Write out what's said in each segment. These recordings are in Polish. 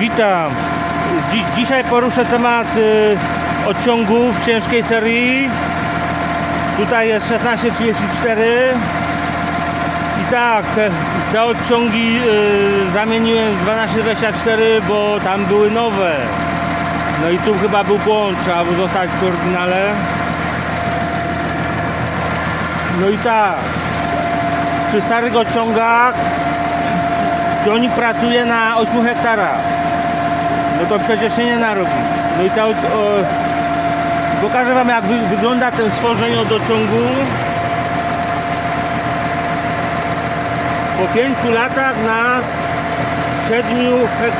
Witam. Dzi dzisiaj poruszę temat y, odciągów ciężkiej serii. Tutaj jest 1634. I tak, te, odciągi y, zamieniłem w 1224, bo tam były nowe. No i tu chyba był błąd, trzeba było zostać w oryginale. No i tak, przy starych odciągach ciągnik pracuje na 8 hektarach. No to przecież się nie narobi. No i to, o, pokażę Wam jak wy, wygląda ten stworzenie od dociągu. Po 5 latach na 7 hek,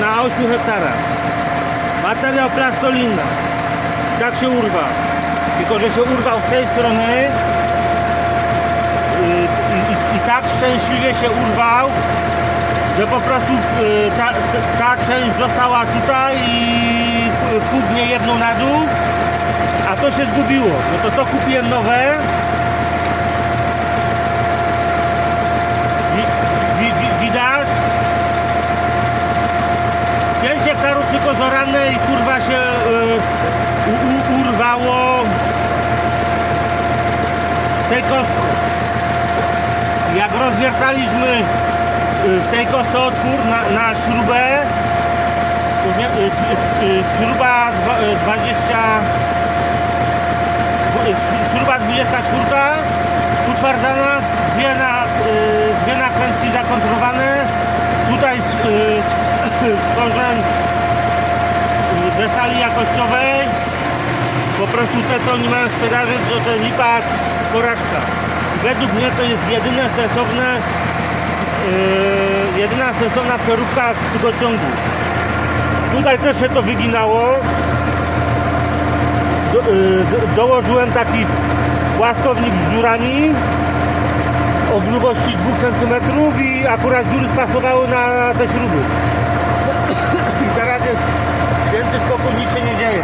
na 8 hektarach. Materiał plastolina. Tak się urwał. Tylko, że się urwał z tej strony y, i, i, i tak szczęśliwie się urwał, że po prostu y, ta, ta, część została tutaj i kup mnie jedną na dół, a to się zgubiło. No to to kupiłem nowe. Wi, wi, wi, widać? 5 hektarów tylko zorane i kurwa się y, u, urwało tej kostce. Jak rozwiertaliśmy w tej kostce otwór na, na śrubę, y, y, śruba dwa- y, 20 y, śruba 24 utwardzana, dwie, na, dwie nakrętki zakontrowane, tutaj y, ze stali jakościowej, po prostu te co nie mają sprzedaży, to ten lipak porażka. Według mnie to jest jedyne sensowne Yy, jedyna sensowna przeróbka tego ciągu. Tutaj też się to wyginało. Do, yy, do, dołożyłem taki płaskownik z dziurami o grubości 2 cm i akurat dziury spasowały na te śruby. I teraz jest święty spokój, nic się nie dzieje.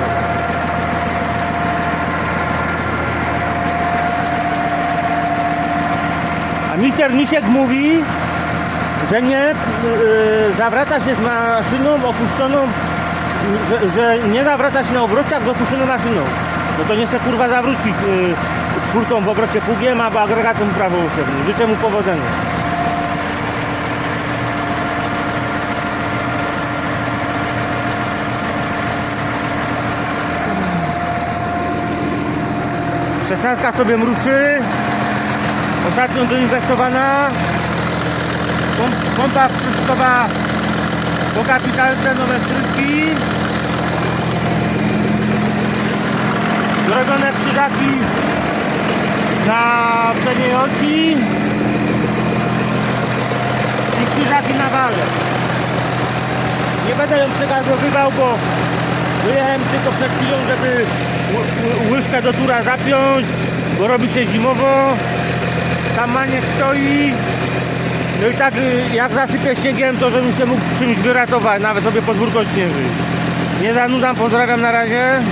A mister Misiek mówi, że nie yy, zawraca się z maszyną opuszczoną, że, że nie zawraca się na jak z opuszczoną maszyną. No to nie chce kurwa zawrócić yy, czwórką w obrocie pługiem albo agregatem prawoustewnym. Życzę mu powodzenia. Szesnastka sobie mruczy. Ostatnio doinwestowana. Pom- Pompa wpryskowa po kapitalce nowe wtryski. Zrobione krzyżaki na przedniej osi i krzyżaki na wale. Nie będę ją przegazowywał, bo wyjechałem tylko przed chwilą, żeby ły- ły- łyżkę do tura zapiąć, bo robi się zimowo. Tam maniek stoi. No i tak y, jak zasypię śniegiem, to żebym się mógł czymś wyratować, nawet sobie podwórko śnieży. Nie zanudzam, pozdrawiam na razie.